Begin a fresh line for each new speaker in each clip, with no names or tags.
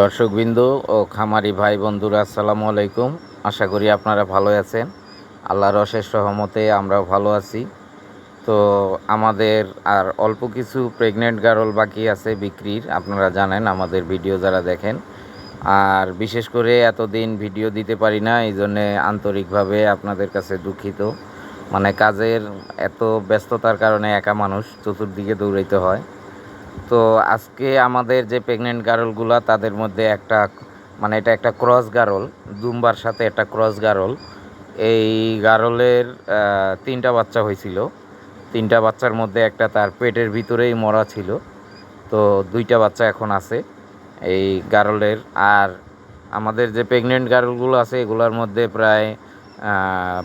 দর্শকবিন্দু ও খামারি ভাই বন্ধুরা, আসসালামু আলাইকুম। আশা করি আপনারা ভালো আছেন। আল্লাহর অশেষ সহমতে আমরা ভালো আছি। তো আমাদের আর অল্প কিছু প্রেগনেন্ট গারল বাকি আছে বিক্রির, আপনারা জানেন আমাদের ভিডিও যারা দেখেন। আর বিশেষ করে এতদিন ভিডিও দিতে পারি না, এই জন্যে আন্তরিকভাবে আপনাদের কাছে দুঃখিত। মানে কাজের এত ব্যস্ততার কারণে একা মানুষ চতুর্দিকে দৌড়াইতে হয়। তো আজকে আমাদের যে প্রেগনেন্ট গারলগুলা, তাদের মধ্যে একটা মানে এটা একটা ক্রস গারল, দুম্বার সাথে একটা ক্রস গারল। এই গারলের তিনটা বাচ্চা হয়েছিল। তিনটা বাচ্চার মধ্যে একটা তার পেটের ভিতরেই মরা ছিল। তো দুইটা বাচ্চা এখন আছে এই গারলের। আর আমাদের যে প্রেগনেন্ট গারলগুলো আছে, এগুলোর মধ্যে প্রায়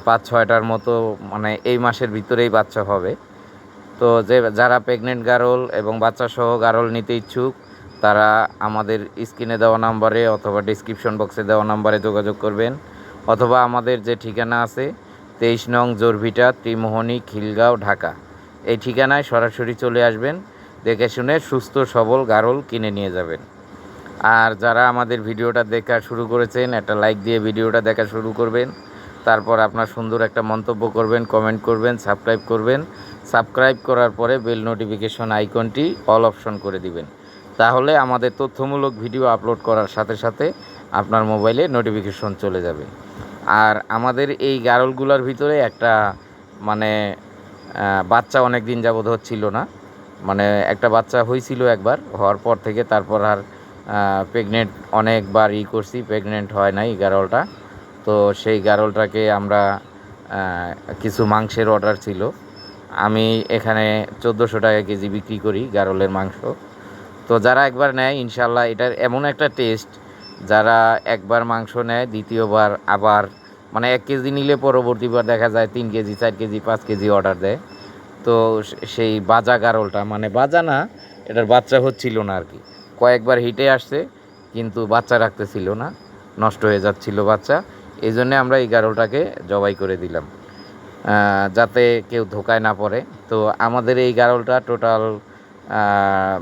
পাঁচ ছয়টার মতো মানে এই মাসের ভিতরেই বাচ্চা হবে। তো যে যারা প্রেগনেন্ট গারল এবং বাচ্চা সহ গারল নিতে ইচ্ছুক, তারা আমাদের স্ক্রিনে দেওয়া নাম্বারে অথবা ডিসক্রিপশন বক্সে দেওয়া নাম্বারে যোগাযোগ করবেন। অথবা আমাদের যে ঠিকানা আছে, তেইশ নং জোরভিটা, ত্রিমোহনী, খিলগাঁও, ঢাকা। এই ঠিকানায় সরাসরি চলে আসবেন, দেখে শুনে সুস্থ, সবল, গারল কিনে নিয়ে যাবেন। আর যারা আমাদের ভিডিওটা দেখা শুরু করেছেন, একটা লাইক দিয়ে ভিডিওটা দেখা শুরু করবেন। তারপর আপনার সুন্দর একটা মন্তব্য করবেন কমেন্ট করবেন সাবস্ক্রাইব করবেন। সাবস্ক্রাইব করার পরে বেল নোটিফিকেশন আইকনটি অল অপশন করে দিবেন। তাহলে আমাদের তথ্যমূলক ভিডিও আপলোড করার সাথে সাথে আপনার মোবাইলে নোটিফিকেশন চলে যাবে। আর আমাদের এই গারলগুলোর ভিতরে একটা মানে বাচ্চা অনেক দিন যাবত হচ্ছিল না। মানে একটা বাচ্চা হয়েছিল একবার, হওয়ার পর থেকে তারপর আর প্রেগনেন্ট অনেকবার ই করছি প্রেগনেন্ট হয় নাই গারলটা। তো সেই গারলটাকে আমরা কিছু মাংসের অর্ডার ছিল। আমি এখানে চোদ্দোশো টাকা কেজি বিক্রি করি গারলের মাংস। তো যারা একবার নেয় ইনশাল্লাহ এটার এমন একটা টেস্ট, যারা একবার মাংস নেয়, দ্বিতীয়বার আবার মানে এক কেজি নিলে পরবর্তীবার দেখা যায় তিন কেজি, চার কেজি, পাঁচ কেজি অর্ডার দেয়। তো সেই বাজা গারলটা মানে বাজা না, এটার বাচ্চা হচ্ছিল না আর কি। কয়েকবার হিটে আসছে, কিন্তু বাচ্চা রাখতেছিল না, নষ্ট হয়ে যাচ্ছিল বাচ্চা। এই জন্যে আমরা এই গারলটাকে জবাই করে দিলাম। যাতে কেউ ধোকায় না পড়ে। তো আমাদের এই গারলটা টোটাল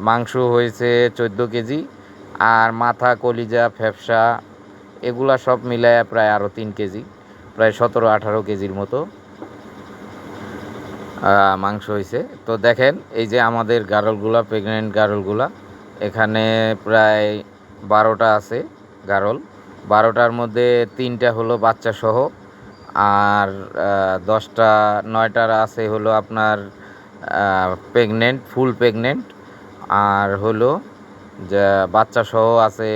মাংস হয়েছে চোদ্দ কেজি আর মাথা, কলিজা, ফ্যাপসা এগুলা সব মিলায় প্রায় আরও তিন কেজি, প্রায় সতেরো আঠারো কেজির মতো মাংস হয়েছে। তো দেখেন এই যে আমাদের গারলগুলা প্রেগনেন্ট গারলগুলা, এখানে প্রায় বারোটা আছে গারল। বারোটার মধ্যে তিনটা হলো বাচ্চা সহ আর দশটা, নয়টার আছে হলো আপনার প্রেগনেন্ট ফুল প্রেগনেন্ট আর হলো যে বাচ্চা সহ আছে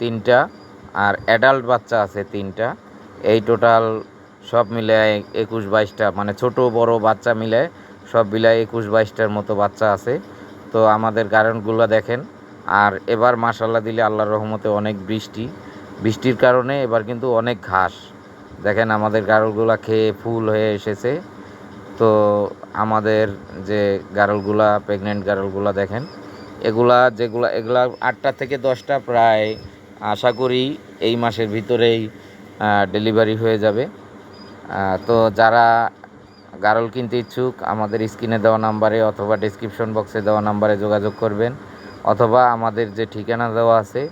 তিনটা, আর অ্যাডাল্ট বাচ্চা আছে তিনটা। এই টোটাল সব মিলায় একুশ বাইশটা মানে ছোট বড় বাচ্চা মিলায় সব মিলায় একুশ বাইশটার মতো বাচ্চা আছে। তো আমাদের কারণগুলো দেখেন। আর এবার মাসাল্লাহ দিলে আল্লাহর রহমতে অনেক বৃষ্টি। বৃষ্টির কারণে এবার কিন্তু অনেক ঘাস। দেখেন আমাদের গারলগুলা খেয়ে ফুল হয়ে এসেছে। তো আমাদের যে গারলগুলা প্রেগনেন্ট গারলগুলা দেখেন, এগুলা যেগুলা, এগুলা আটটা থেকে দশটা প্রায় আশা করি এই মাসের ভিতরেই ডেলিভারি হয়ে যাবে। তো যারা গারল কিনতে ইচ্ছুক, আমাদের স্ক্রিনে দেওয়া নাম্বারে অথবা ডিসক্রিপশন বক্সে দেওয়া নাম্বারে যোগাযোগ করবেন। অথবা আমাদের যে ঠিকানা দেওয়া আছে,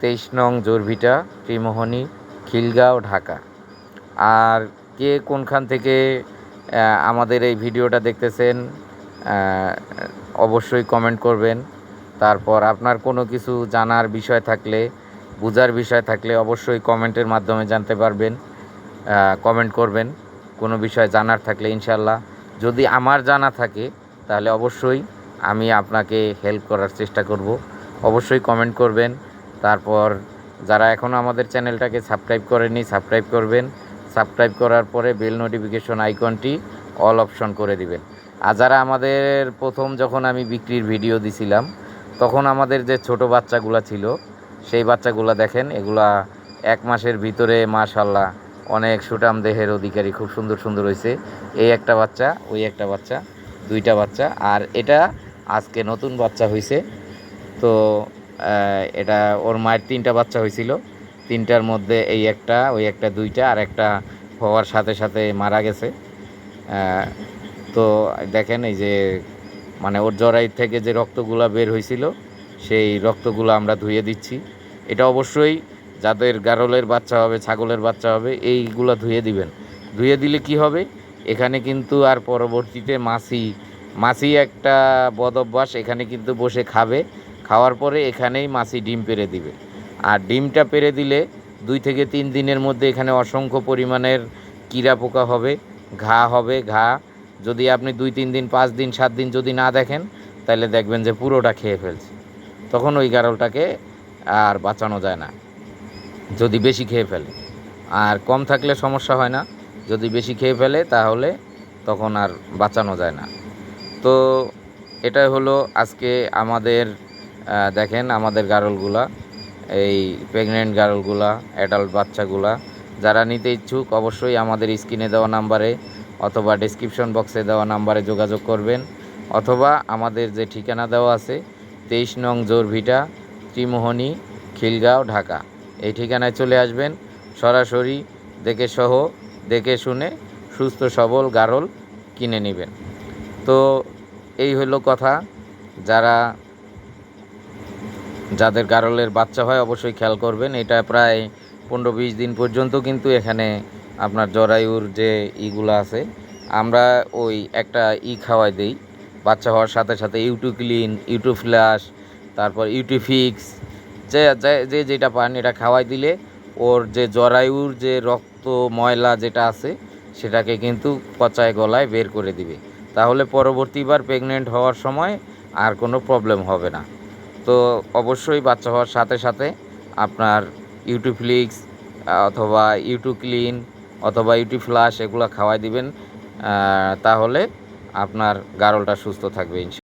তেইশ নং জোরভিটা, ত্রিমোহনী, খিলগাঁও, ঢাকা। আর কে কোনখান থেকে আমাদের এই ভিডিওটা দেখতেছেন অবশ্যই কমেন্ট করবেন। তারপর আপনার কোনো কিছু জানার বিষয় থাকলে, বোঝার বিষয় থাকলে অবশ্যই কমেন্টের মাধ্যমে জানতে পারবেন কমেন্ট করবেন। কোনো বিষয় জানার থাকলে ইনশাল্লাহ যদি আমার জানা থাকে, তাহলে অবশ্যই আমি আপনাকে হেল্প করার চেষ্টা করব। অবশ্যই কমেন্ট করবেন। তারপর যারা এখনও আমাদের চ্যানেলটাকে সাবস্ক্রাইব করেনি সাবস্ক্রাইব করবেন। সাবস্ক্রাইব করার পরে বেল নোটিফিকেশন আইকনটি অল অপশন করে দিবেন। আর যারা আমাদের প্রথম যখন আমি বিক্রির ভিডিও দিছিলাম, তখন আমাদের যে ছোট বাচ্চাগুলো ছিল, সেই বাচ্চাগুলো দেখেন, এগুলা এক মাসের ভিতরে মাশাল্লাহ অনেক সুটাম দেহের অধিকারী, খুব সুন্দর সুন্দর হয়েছে এই একটা বাচ্চা, ওই একটা বাচ্চা, দুইটা বাচ্চা। আর এটা আজকে নতুন বাচ্চা হয়েছে তো এটা ওর মায়ের তিনটা বাচ্চা হয়েছিল তিনটার মধ্যে এই একটা, ওই একটা দুইটা, আর একটা হওয়ার সাথে সাথে মারা গেছে। তো দেখেন এই যে মানে ওর জরাই থেকে যে রক্তগুলা বের হয়েছিল, সেই রক্তগুলো আমরা ধুয়ে দিচ্ছি। এটা অবশ্যই যাদের গারলের বাচ্চা হবে, ছাগলের বাচ্চা হবে, এইগুলো ধুয়ে দিবেন। ধুয়ে দিলে কি হবে? এখানে কিন্তু আর পরবর্তীতে মাছি মাছি একটা বদ অভ্যাস, এখানে কিন্তু বসে খাবে। খাওয়ার পরে এখানেই মাছি ডিম পেড়ে দিবে। আর ডিমটা পেরে দিলে দুই থেকে তিন দিনের মধ্যে এখানে অসংখ্য পরিমাণের কীরা পোকা হবে, ঘা হবে, ঘা। যদি আপনি দুই, তিন দিন, পাঁচ দিন, সাত দিন যদি না দেখেন, তাহলে দেখবেন যে পুরোটা খেয়ে ফেলছে। তখন ওই গারলটাকে আর বাঁচানো যায় না, যদি বেশি খেয়ে ফেলে। আর কম থাকলে সমস্যা হয় না, যদি বেশি খেয়ে ফেলে তাহলে তখন আর বাঁচানো যায় না। তো এটাই হলো আজকে আমাদের দেখেন আমাদের গারলগুলা। এই প্রেগনেন্ট গারলগুলা অ্যাডাল্ট বাচ্চাগুলা, যারা নিতে ইচ্ছুক অবশ্যই আমাদের স্ক্রিনে দেওয়া নাম্বারে অথবা ডিসক্রিপশন বক্সে দেওয়া নাম্বারে যোগাযোগ করবেন। অথবা আমাদের যে ঠিকানা দেওয়া আছে, তেইশ নং জোরভিটা, ত্রিমোহনী, খিলগাঁও, ঢাকা। এই ঠিকানায় চলে আসবেন, সরাসরি দেখে সহ, দেখে শুনে সুস্থ, সবল, গারল কিনে নেবেন। তো এই হলো কথা। যারা যাদের গারলের বাচ্চা হয় অবশ্যই খেয়াল করবেন। এটা প্রায় পনেরো বিশ দিন পর্যন্ত কিন্তু এখানে আপনার জরায়ুর যে ইগুলো আছে, আমরা ওই একটা ই খাওয়াই দিই। বাচ্চা হওয়ার সাথে সাথে ইউটু ক্লিন ইউটু ফ্ল্যাশ তারপর ইউটিফিক্স, যে- যে যেটা পান এটা খাওয়াই দিলে ওর যে জরায়ুর যে রক্ত ময়লা যেটা আছে, সেটাকে কিন্তু পচায় গলায় বের করে দিবে। তাহলে পরবর্তীবার প্রেগনেন্ট হওয়ার সময় আর কোনো প্রবলেম হবে না। তো অবশ্যই বাচ্চা হওয়ার সাথে সাথে আপনার ইউটিফ্লিক্স অথবা ইউটু ক্লিন অথবা ইউটি ফ্লাশ এগুলো খাওয়াই দিবেন তাহলে আপনার গারলটা সুস্থ থাকবে